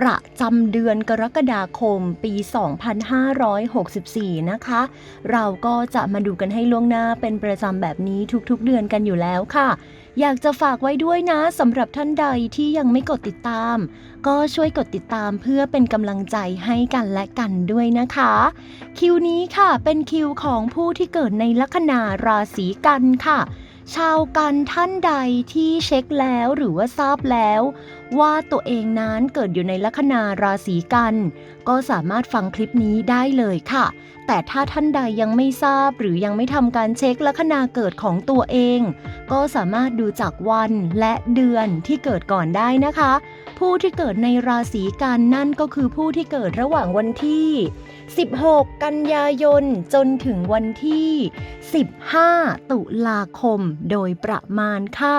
ประจำเดือนกรกฎาคมปี 2564 นะคะ เราก็จะมาดูกันให้ล่วงหน้าเป็นประจำแบบนี้ทุกๆเดือนกันอยู่แล้วค่ะ อยากจะฝากไว้ด้วยนะสำหรับท่านใดที่ยังไม่กดติดตาม ก็ช่วยกดติดตามเพื่อเป็นกำลังใจให้กันและกันด้วยนะคะ คิวนี้ค่ะเป็นคิวของผู้ที่เกิดในลัคนาราศีกันค่ะ ชาวกันท่านใดที่เช็คแล้วหรือว่าทราบแล้ว ว่าตัวเองนั้นเกิดอยู่ในลัคนาราศีกัน ก็สามารถฟังคลิปนี้ได้เลยค่ะ แต่ถ้าท่านใดยังไม่ทราบหรือยังไม่ทำการเช็คลัคนาเกิดของตัวเอง ก็สามารถดูจากวันและเดือนที่เกิดก่อนได้นะคะ ผู้ที่เกิดในราศีกันนั่นก็คือผู้ที่เกิดระหว่างวันที่ 16 กันยายน จนถึงวันที่ 15 ตุลาคมโดยประมาณค่ะ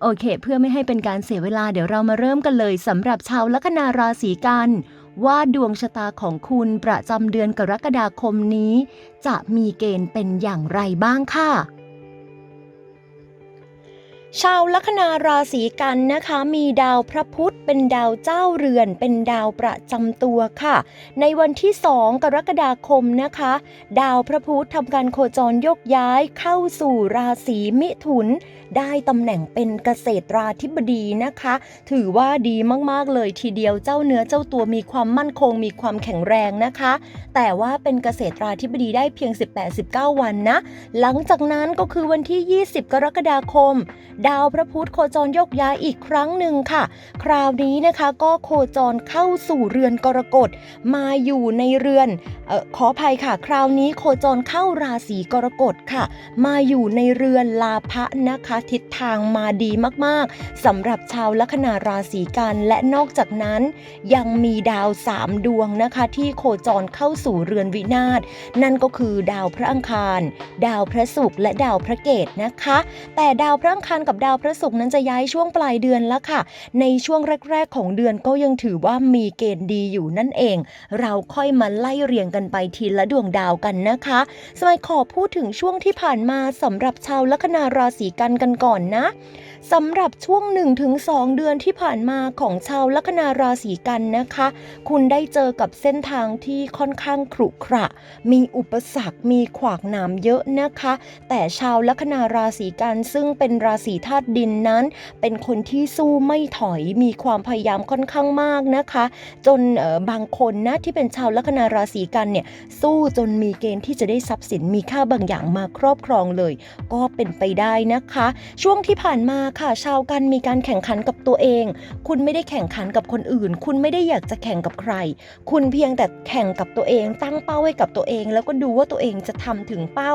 โอเค เพื่อไม่ให้เป็นการเสียเวลาเดี๋ยวเรามาเริ่มกันเลยสำหรับชาวลัคนาราศีกันว่าดวงชะตาของคุณประจำเดือนกรกฎาคมนี้ จะมีเกณฑ์เป็นอย่างไรบ้างค่ะ ชาวลัคนาราศีกันนะคะ มีดาวพระพุธเป็นดาวเจ้าเรือน เป็นดาวประจำตัวค่ะ ในวันที่2กรกฎาคมนะคะ ดาวพระพุธทำการโคจรยกย้ายเข้าสู่ราศีมิถุน ได้ตำแหน่งเป็นเกษตราธิบดีนะคะ ถือว่าดีมากๆเลยทีเดียวเจ้าเนื้อเจ้าตัวมีความมั่นคง มีความแข็งแรงนะคะ แต่ว่าเป็นเกษตราธิบดีได้เพียง 18-19 วันนะ หลังจากนั้นก็คือวันที่ 20 กรกฎาคมดาวพระพุธโคจรยกย้ายอีกครั้งหนึ่งค่ะ คราวนี้นะคะก็โคจรเข้าสู่เรือนกรกฎมาอยู่ในเรือนออขออภัยค่ะ คราวนี้โคจรเข้าราศีกรกฎค่ะ มาอยู่ในเรือนลาภะนะคะ ทิศทางมาดีมากๆสำหรับชาวลัคนาราศีกันและนอกจากนั้นยังมีดาวสามดวงนะคะ ที่โคจรเข้าสู่เรือนวินาศนั่นก็คือดาวพระอังคาร ดาวพระศุกร์และดาวพระเกตนะคะ แต่ดาวพระอังคารกับดาวพระศุกร์นั้นจะย้ายช่วงปลายเดือนแล้วค่ะ ในช่วงแรก ๆ ของเดือนก็ยังถือว่ามีเกณฑ์ดีอยู่นั่นเอง เราค่อยมาไล่เรียงกันไปทีละดวงดาวกันนะคะสมัยขอพูดถึงช่วงที่ผ่านมาสำหรับชาวลัคนาราศีกันกันก่อนนะสำหรับช่วง 1-2 เดือนที่ผ่านมาของชาวลัคนาราศีกันนะคะ คุณได้เจอกับเส้นทางที่ค่อนข้างขรุขระ มีอุปสรรค มีขวากหนามเยอะนะคะ แต่ชาวลัคนาราศีกันซึ่งเป็นราศีธาตุดินนั้น เป็นคนที่สู้ไม่ถอยมีความพยายามค่อนข้างมากนะคะ จนบางคนนะที่เป็นชาวลัคนาราศีกันเนี่ยสู้จนมีเกณฑ์ที่จะได้ทรัพย์สินมีค่าบางอย่างมาครอบครองเลย ก็เป็นไปได้นะคะ ช่วงที่ผ่านมาค่ะ ชาวกันมีการแข่งขันกับตัวเอง คุณไม่ได้แข่งขันกับคนอื่น คุณไม่ได้อยากจะแข่งกับใคร คุณเพียงแต่แข่งกับตัวเองตั้งเป้าให้กับตัวเอง แล้วก็ดูว่าตัวเองจะทำถึงเป้า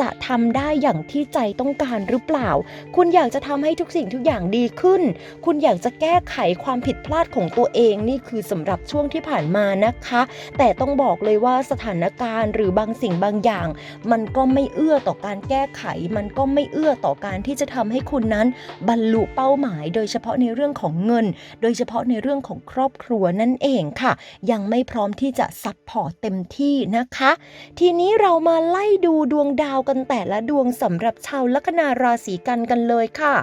จะทำได้อย่างที่ใจต้องการหรือเปล่า คุณอยากจะทำให้ทุกสิ่งทุกอย่างดีขึ้น คุณอยากจะแก้ไขความผิดพลาดของตัวเองนี่คือสำหรับช่วงที่ผ่านมานะคะ แต่ต้องบอกเลยว่าสถานการณ์หรือบางสิ่งบางอย่าง มันก็ไม่เอื้อต่อการแก้ไข มันก็ไม่เอื้อต่อการที่จะทำให้คุณนั้น บรรลุเป้าหมาย โดยเฉพาะในเรื่องของเงิน โดยเฉพาะในเรื่องของครอบครัวนั่นเองค่ะ ยังไม่พร้อมที่จะซัพพอร์ตเต็มที่นะคะ ทีนี้เรามาไล่ดูดวงดาวกันแต่ละดวงสำหรับชาวลัคนาราศีกันกันเลยค่ะ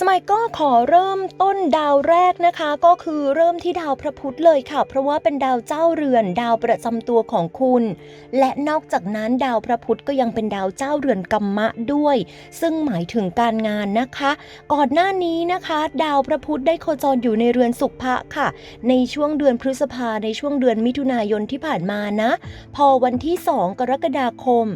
สมัยก็ขอเริ่มต้นดาวแรกนะคะ ก็คือเริ่มที่ดาวพระพุธเลยค่ะ เพราะว่าเป็นดาวเจ้าเรือนดาวประจำตัวของคุณ และนอกจากนั้นดาวพระพุธก็ยังเป็นดาวเจ้าเรือนกัมมะด้วย ซึ่งหมายถึงการงานนะคะ ก่อนหน้านี้นะคะ ดาวพระพุธได้โคจรอยู่ในเรือนสุภะค่ะ ในช่วงเดือนพฤษภาในช่วงเดือนมิถุนายนที่ผ่านมานะ พอวันที่ 2 กรกฎาคม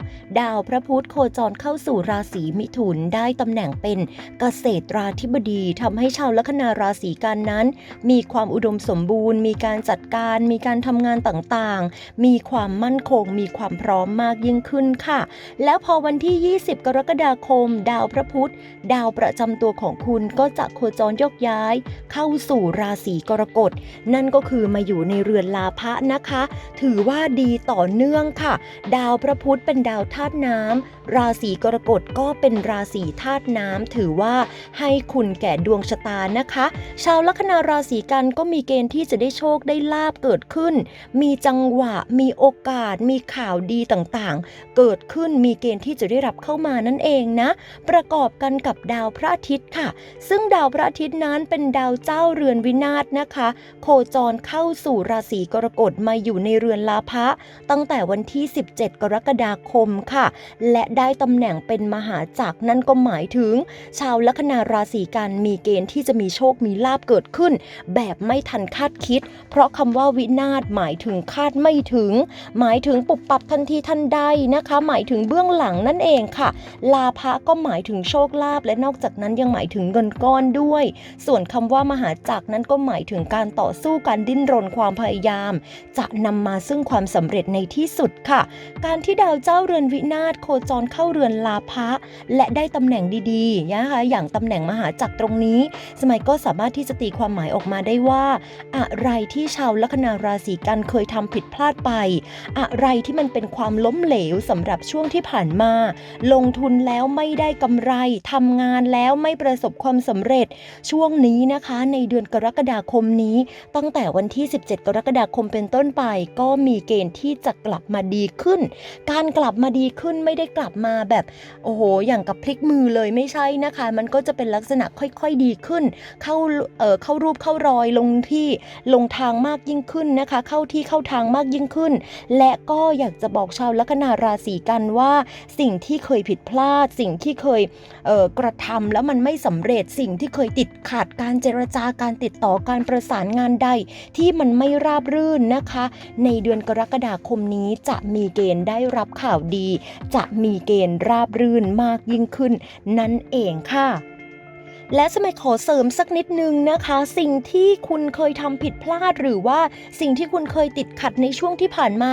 ดาวพระพุธโคจรเข้าสู่ราศีมิถุนได้ตำแหน่งเป็นเกษตรราธิบดีทำให้ชาวลัคนาราศีกันนั้น มีความอุดมสมบูรณ์ มีการจัดการ มีการทำงานต่างๆ มีความมั่นคง มีความพร้อมมากยิ่งขึ้นค่ะ แล้วพอวันที่ 20 กรกฎาคม ดาวพระพุธ ดาวประจำตัวของคุณก็จะโคจรยกย้าย เข้าสู่ราศีกรกฎ นั่นก็คือมาอยู่ในเรือนลาภะนะคะ ถือว่าดีต่อเนื่องค่ะ ดาวพระพุธเป็นดาวธาตุน้ำ ราศีกรกฎก็เป็นราศีธาตุน้ำถือว่าให้คุณแก่ดวงชะตานะคะ ชาวลัคนาราศีกันก็มีเกณฑ์ที่จะได้โชคได้ลาบเกิดขึ้น มีจังหวะ มีโอกาส มีข่าวดีต่างๆ เกิดขึ้นมีเกณฑ์ที่จะได้รับเข้ามานั่นเองนะ ประกอบกันกับดาวพระอาทิตย์ค่ะ ซึ่งดาวพระอาทิตย์นั้นเป็นดาวเจ้าเรือนวินาศนะคะ โคจรเข้าสู่ราศีกรกฎมาอยู่ในเรือนลาภะตั้งแต่วันที่ 17 กรกฎาคมค่ะ และได้ตำแหน่งเป็นมหาจักรนั่นก็หมายถึง ชาวลัคนาราศีกันมีเกณฑ์ที่จะมีโชคมีลาบเกิดขึ้น แบบไม่ทันคาดคิด เพราะคำว่าวินาศหมายถึงคาดไม่ถึง หมายถึงปุบปับทันทีทันใดนะคะ หมายถึงเบื้องหลังนั่นเองค่ะ ลาภะก็หมายถึงโชคลาภและนอกจากนั้นยังหมายถึงเงินก้อนด้วย ส่วนคำว่ามหาจักรนั้นก็หมายถึงการต่อสู้การดิ้นรนความพยายาม จะนำมาซึ่งความสำเร็จในที่สุดค่ะ การที่ดาวเจ้าเรือนวินาศโคจรเข้าเรือนลาภะและได้ตำแหน่งดีๆนะคะอย่างตำแหน่งมหาจักรตรงนี้ สมัยก็สามารถที่จะตีความหมายออกมาได้ว่า อะไรที่ชาวลัคนาราศีกันเคยทำผิดพลาดไป อะไรที่มันเป็นความล้มเหลวสำหรับช่วงที่ผ่านมา ลงทุนแล้วไม่ได้กำไรทำงานแล้วไม่ประสบความสำเร็จช่วงนี้นะคะ ในเดือนกรกฎาคมนี้ ตั้งแต่วันที่ 17 กรกฎาคมเป็นต้นไป ก็มีเกณฑ์ที่จะกลับมาดีขึ้น การกลับมาดีขึ้นไม่ได้กลับมาแบบโอ้โหอย่างกับพลิกมือเลยไม่ใช่นะคะ มันก็จะเป็นลักษณะค่อยๆดีขึ้น เข้าเอ่อเข้ารูปเข้ารอยลงที่ลงทางมากยิ่งขึ้นนะคะ เข้าที่เข้าทางมากยิ่งขึ้น และก็อยากจะบอกชาวลัคนาราศีกันว่า สิ่งที่เคยผิดพลาด สิ่งที่เคยเอ่อกระทำแล้วมันไม่สำเร็จสิ่งที่เคยติดขัดการเจรจาการติดต่อการประสานงานใดที่มันไม่ราบรื่นนะคะ ในเดือนกรกฎาคมนี้จะมีเกณฑ์ได้รับข่าวดี จะมีเกณฑ์ราบรื่นมากยิ่งขึ้นนั่นเองค่ะ และสมัยขอเสริมสักนิดนึงนะคะ สิ่งที่คุณเคยทำผิดพลาดหรือว่าสิ่งที่คุณเคยติดขัดในช่วงที่ผ่านมา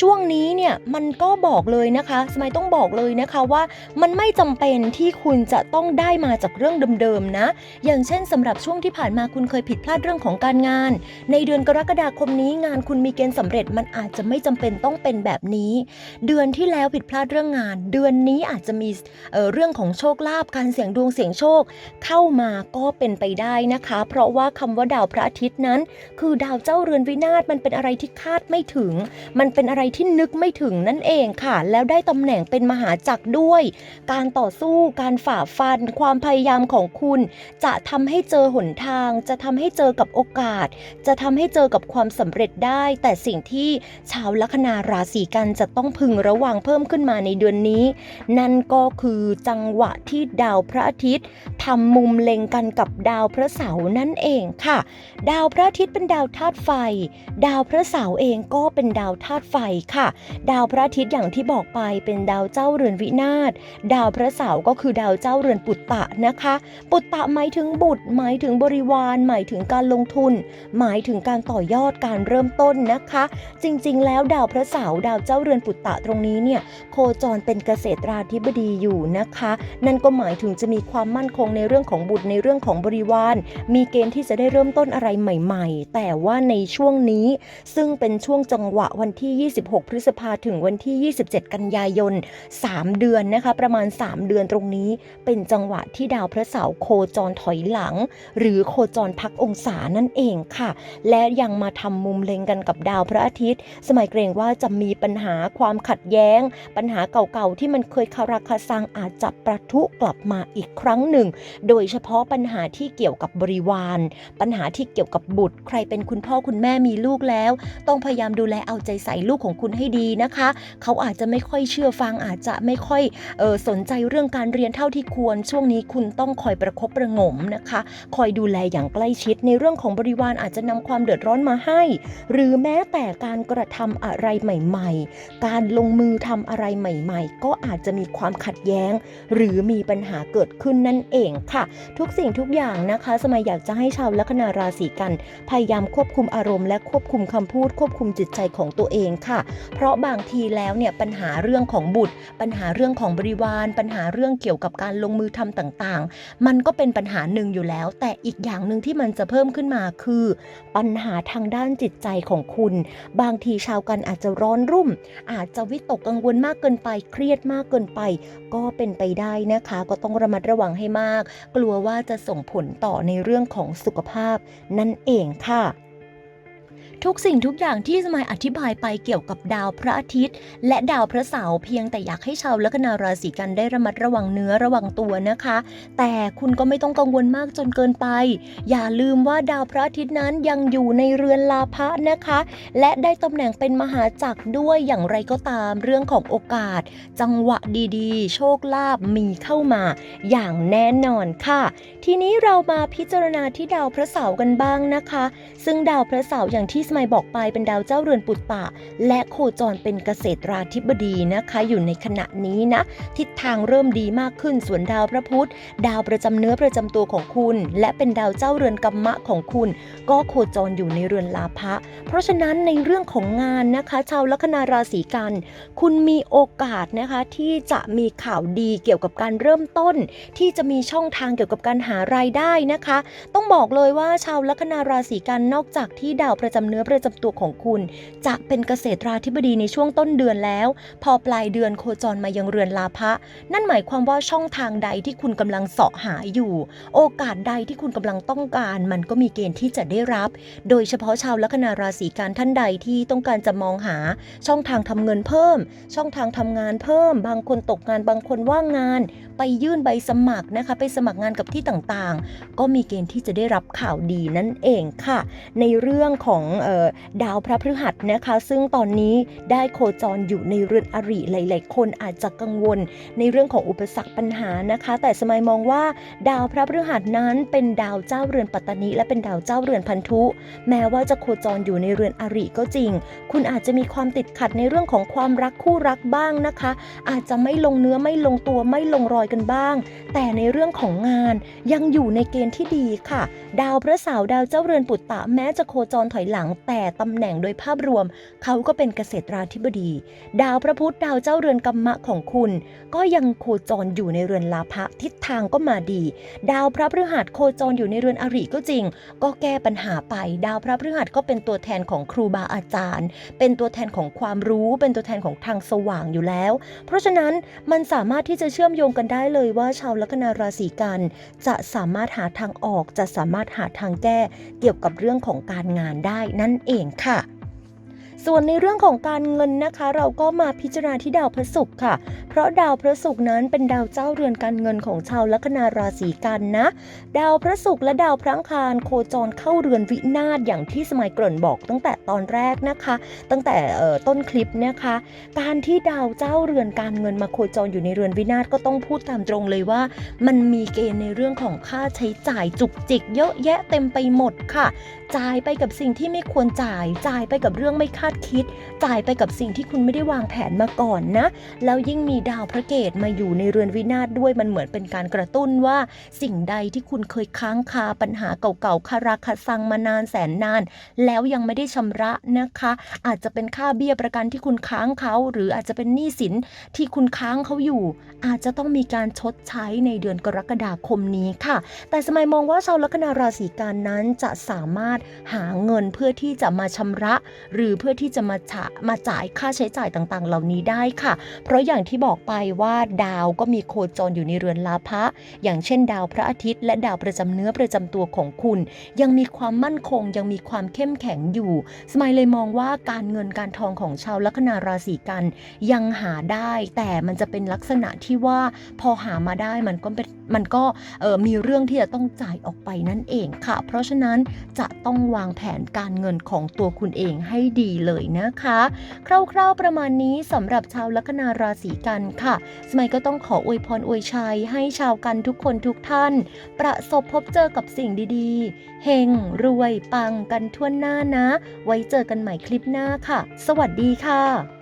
ช่วงนี้เนี่ยมันก็บอกเลยนะคะ สมัยต้องบอกเลยนะคะว่า มันไม่จำเป็นที่คุณจะต้องได้มาจากเรื่องเดิมๆนะ อย่างเช่นสำหรับช่วงที่ผ่านมาคุณเคยผิดพลาดเรื่องของการงาน ในเดือนกรกฎาคมนี้งานคุณมีเกณฑ์สำเร็จมันอาจจะไม่จำเป็นต้องเป็นแบบนี้ เดือนที่แล้วผิดพลาดเรื่องงาน เดือนนี้อาจจะมีเเรื่องของโชคลาภการเสี่ยงดวงเสี่ยงโชคเข้ามาก็เป็นไปได้นะคะ เพราะว่าคำว่าดาวพระอาทิตย์นั้น คือดาวเจ้าเรือนวินาศมันเป็นอะไรที่คาดไม่ถึง มันเป็นอะไรที่นึกไม่ถึงนั่นเองค่ะ แล้วได้ตำแหน่งเป็นมหาจักรด้วย การต่อสู้การฝ่าฟัน ความพยายามของคุณ จะทำให้เจอหนทาง จะทำให้เจอกับโอกาส จะทำให้เจอกับความสำเร็จได้ แต่สิ่งที่ชาวลัคนาราศีกันจะต้องพึงระวังเพิ่มขึ้นมาในเดือนนี้ นั่นก็คือจังหวะที่ดาวพระอาทิตย์ทำมุมมเล็งกันกับดาวพระเสาร์นั่นเองค่ะ ดาวพระอาทิตย์เป็นดาวธาตุไฟ ดาวพระเสาร์เองก็เป็นดาวธาตุไฟค่ะ ดาวพระอาทิตย์อย่างที่บอกไปเป็นดาวเจ้าเรือนวินาศดาวพระเสาร์ก็คือดาวเจ้าเรือนปุตตะนะคะ ปุตตะหมายถึงบุตร หมายถึงบริวาร หมายถึงการลงทุน หมายถึงการต่อยอดการเริ่มต้นนะคะ จริงๆ แล้วดาวพระเสาร์ดาวเจ้าเรือนปุตตะตรงนี้เนี่ยโคจรเป็นเกษตราธิบดีอยู่นะคะ นั่นก็หมายถึงจะมีความมั่นคงในเรื่องของบุตรในเรื่องของบริวาร มีเกณฑ์ที่จะได้เริ่มต้นอะไรใหม่ ๆ แต่ว่าในช่วงนี้ ซึ่งเป็นช่วงจังหวะวันที่ 26 พฤษภาถึงวันที่ 27 กันยายน 3 เดือนนะคะ ประมาณ 3 เดือนตรงนี้ เป็นจังหวะที่ดาวพระเสาร์โคจรถอยหลัง หรือโคจรพักองศานั่นเองค่ะ และยังมาทำมุมเล็งกันกับดาวพระอาทิตย์ สมัยเกรงว่าจะมีปัญหาความขัดแย้ง ปัญหาเก่าๆที่มันเคยคาราคาซังอาจจะประทุกลับมาอีกครั้งหนึ่ง โดยเฉพาะปัญหาที่เกี่ยวกับบริวาร ปัญหาที่เกี่ยวกับบุตร ใครเป็นคุณพ่อคุณแม่มีลูกแล้ว ต้องพยายามดูแลเอาใจใส่ลูกของคุณให้ดีนะคะ เขาอาจจะไม่ค่อยเชื่อฟังอาจจะไม่ค่อยออสนใจเรื่องการเรียนเท่าที่ควร ช่วงนี้คุณต้องคอยประคบประงมนะคะ คอยดูแลอย่างใกล้ชิดในเรื่องของบริวารอาจจะนำความเดือดร้อนมาให้ หรือแม้แต่การกระทำอะไรใหม่ ๆ การลงมือทำอะไรใหม่ ๆ ก็อาจจะมีความขัดแย้ง หรือมีปัญหาเกิดขึ้นนั่นเองค่ะทุกสิ่งทุกอย่างนะคะ สมัยอยากจะให้ชาวลัคนาราศีกัน พยายามควบคุมอารมณ์และควบคุมคำพูด ควบคุมจิตใจของตัวเองค่ะ เพราะบางทีแล้วเนี่ยปัญหาเรื่องของบุตร ปัญหาเรื่องของบริวาร ปัญหาเรื่องเกี่ยวกับการลงมือทำต่างๆ มันก็เป็นปัญหาหนึ่งอยู่แล้ว แต่อีกอย่างหนึ่งที่มันจะเพิ่มขึ้นมาคือ ปัญหาทางด้านจิตใจของคุณ บางทีชาวกันอาจจะร้อนรุ่ม อาจจะวิตกกังวลมากเกินไป เครียดมากเกินไป ก็เป็นไปได้นะคะ ก็ต้องระมัดระวังให้มากกลัวว่าจะส่งผลต่อในเรื่องของสุขภาพนั่นเองค่ะ ทุกสิ่งทุกอย่างที่สมัยอธิบายไปเกี่ยวกับดาวพระอาทิตย์ และดาวพระเสาร์เพียงแต่อยากให้ชาวลัคนาราศีกันได้ระมัดระวังเนื้อระวังตัวนะคะ แต่คุณก็ไม่ต้องกังวลมากจนเกินไป อย่าลืมว่าดาวพระอาทิตย์นั้นยังอยู่ในเรือนลาภะนะคะ และได้ตำแหน่งเป็นมหาจักรด้วยอย่างไรก็ตามเรื่องของโอกาส จังหวะดีๆ โชคลาภมีเข้ามาอย่างแน่นอนค่ะ ทีนี้เรามาพิจารณาที่ดาวพระเสาร์กันบ้างนะคะ ซึ่งดาวพระเสาร์อย่างที่สมัยบอกไปเป็นดาวเจ้าเรือนปุตตะ และโคจรเป็นเกษตราธิบดีนะคะ อยู่ในขณะนี้นะ ทิศทางเริ่มดีมากขึ้นส่วนดาวพระพุธ ดาวประจำเนื้อประจำตัวของคุณ และเป็นดาวเจ้าเรือนกรรมะของคุณ ก็โคจรอยู่ในเรือนลาภะเพราะฉะนั้นในเรื่องของงานนะคะ ชาวลัคนาราศีกัน คุณมีโอกาสนะคะที่จะมีข่าวดีเกี่ยวกับการเริ่มต้น ที่จะมีช่องทางเกี่ยวกับการหารายได้นะคะ ต้องบอกเลยว่าชาวลัคนาราศีกันนอกจากที่ดาวประจำเนื้อประจำตัวของคุณ จะเป็นเกษตราธิบดีในช่วงต้นเดือนแล้ว พอปลายเดือนโคจรมายังเรือนลาภะนั่นหมายความว่าช่องทางใดที่คุณกำลังเสาะหาอยู่ โอกาสใดที่คุณกำลังต้องการ มันก็มีเกณฑ์ที่จะได้รับ โดยเฉพาะชาวลัคนาราศีกันท่านใดที่ต้องการจะมองหา ช่องทางทำเงินเพิ่ม ช่องทางทำงานเพิ่ม บางคนตกงานบางคนว่างงาน ไปยื่นใบสมัครนะคะ ไปสมัครงานกับที่ต่างๆ ก็มีเกณฑ์ที่จะได้รับข่าวดีนั่นเองค่ะ ในเรื่องของดาวพระพฤหัสนะคะ ซึ่งตอนนี้ได้โคจรอยู่ในเรือนอริหลาย ๆ คนอาจจะกังวล ในเรื่องของอุปสรรคปัญหานะคะ แต่สมัยมองว่า ดาวพระพฤหัสนั้นเป็นดาวเจ้าเรือนปัตตานีและเป็นดาวเจ้าเรือนพันธุ แม้ว่าจะโคจรอยู่ในเรือนอริก็จริง คุณอาจจะมีความติดขัดในเรื่องของความรักคู่รักบ้างนะคะ อาจจะไม่ลงเนื้อไม่ลงตัวไม่ลงรอยกันบ้าง แต่ในเรื่องของงานยังอยู่ในเกณฑ์ที่ดีค่ะ ดาวพระเสาร์ดาวเจ้าเรือนปุตตะแม้จะโคจรถอยหลังแต่ตำแหน่งโดยภาพรวม เขาก็เป็นเกษตราธิบดี ดาวพระพุธดาวเจ้าเรือนกรรมะของคุณ ก็ยังโคจรอยู่ในเรือนลาภะทิศทางก็มาดี ดาวพระพฤหัสโคจรอยู่ในเรือนอริก็จริง ก็แก้ปัญหาไป ดาวพระพฤหัสก็เป็นตัวแทนของครูบาอาจารย์ เป็นตัวแทนของความรู้เป็นตัวแทนของทางสว่างอยู่แล้ว เพราะฉะนั้นมันสามารถที่จะเชื่อมโยงกันได้เลยว่าชาวลัคนาราศีกัน จะสามารถหาทางออกจะสามารถหาทางแก้เกี่ยวกับเรื่องของการงานได้นั่นเองค่ะส่วนในเรื่องของการเงินนะคะ เราก็มาพิจารณาที่ดาวพระศุกร์ค่ะ ราะดาวพระศุกร์นั้นเป็นดาวเจ้าเรือนการเงินของชาวลัคนาราศีกันนะ ดาวพระศุกร์และดาวพระอังคารโคจรเข้าเรือนวินาศอย่างที่สมัยเกริ่นบอกตั้งแต่ตอนแรกนะคะ ตั้งแต่ต้นคลิปนะคะ การที่ดาวเจ้าเรือนการเงินมาโคจรอยู่ในเรือนวินาศก็ต้องพูดตามตรงเลยว่า มันมีเกณฑ์ในเรื่องของค่าใช้จ่ายจุกจิก เยอะแยะเต็มไปหมดค่ะจ่ายไปกับสิ่งที่ไม่ควรจ่าย จ่ายไปกับเรื่องไม่คาดคิด จ่ายไปกับสิ่งที่คุณไม่ได้วางแผนมาก่อนนะ แล้วยิ่งมีดาวพระเกตมาอยู่ในเรือนวินาศด้วยมันเหมือนเป็นการกระตุ้นว่าสิ่งใดที่คุณเคยค้างคาปัญหาเก่าๆคาราคาซังมานานแสนนาน แล้วยังไม่ได้ชำระนะคะ อาจจะเป็นค่าเบี้ยประกันที่คุณค้างเขา หรืออาจจะเป็นหนี้สินที่คุณค้างเขาอยู่ อาจจะต้องมีการชดใช้ในเดือนกรกฎาคมนี้ค่ะ แต่สมัยมองว่าชาวลัคนาราศีกันนั้นจะสามารถหาเงินเพื่อที่จะมาชำระ หรือเพื่อที่จะมาะมาจ่ายค่าใช้จ่ายต่างๆ เหล่านี้ได้ค่ะ เพราะอย่างที่บอกไปว่าดาวก็มีโคจรอยู่ในเรือนลาภะอย่างเช่นดาวพระอาทิตย์ และดาวประจำเนื้อประจำตัวของคุณ ยังมีความมั่นคงยังมีความเข้มแข็งอยู่ สมัยเลยมองว่าการเงินการทองของชาวลัคนาราศีกัน ยังหาได้แต่มันจะเป็นลักษณะที่ว่าพอหามาได้มันก็เป็นมันก็มีเรื่องที่จะต้องจ่ายออกไปนั่นเองค่ะ เพราะฉะนั้นจะต้องวางแผนการเงินของตัวคุณเองให้ดีเลยนะคะ คร่าวๆประมาณนี้สำหรับชาวลัคนาราศีกันค่ะ สมัยก็ต้องขออวยพรอวยชัยให้ชาวกันทุกคนทุกท่าน ประสบพบเจอกับสิ่งดีๆ เฮงรวยปังกันทั่วหน้านะ ไว้เจอกันใหม่คลิปหน้าค่ะ สวัสดีค่ะ